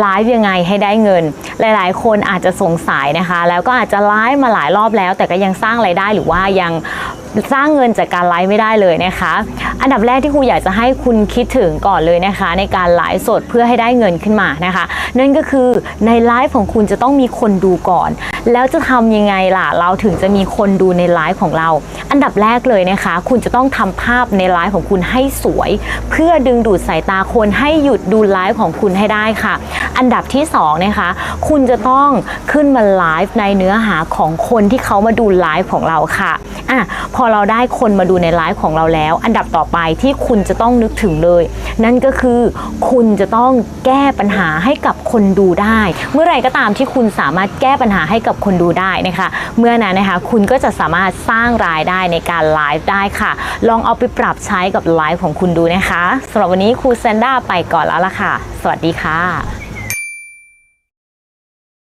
ไลฟ์ยังไงให้ได้เงิน หลายๆ คนอาจจะสงสัยนะคะ แล้วก็อาจจะไลฟ์มาหลายรอบแล้ว แต่ก็ยังสร้างไรายได้หรือว่ายังสร้างเงินจากการไลฟ์ไม่ได้เลยนะคะ อันดับแรกที่ครูอยากจะให้คุณคิดถึงก่อนเลยนะคะ ในการไลฟ์สดเพื่อให้ได้เงินขึ้นมานะคะ นั่นก็คือในไลฟ์ของคุณจะต้องมีคนดูก่อน แล้วจะทำยังไงล่ะ เราถึงจะมีคนดูในไลฟ์ของเรา อันดับแรกเลยนะคะ คุณจะต้องทำภาพในไลฟ์ของคุณให้สวย เพื่อดึงดูดสายตาคนให้หยุดดูไลฟ์ของคุณให้ได้ค่ะ อันดับที่สองนะคะคุณจะต้องขึ้นมาไลฟ์ในเนื้อหาของคนที่เขามาดูไลฟ์ของเราค่ะอะพอเราได้คนมาดูในไลฟ์ของเราแล้ว อันดับต่อไปที่คุณจะต้องนึกถึงเลย นั่นก็คือคุณจะต้องแก้ปัญหาให้กับคนดูได้ เมื่อไรก็ตามที่คุณสามารถแก้ปัญหาให้กับคนดูได้นะคะ เมื่อนั้นนะคะคุณก็จะสามารถสร้างรายได้ในการไลฟ์ได้ค่ะ ลองเอาไปปรับใช้กับไลฟ์ของคุณดูนะคะสำหรับวันนี้ครูแซนด้าไปก่อนแล้วล่ะค่ะ สวัสดีค่ะ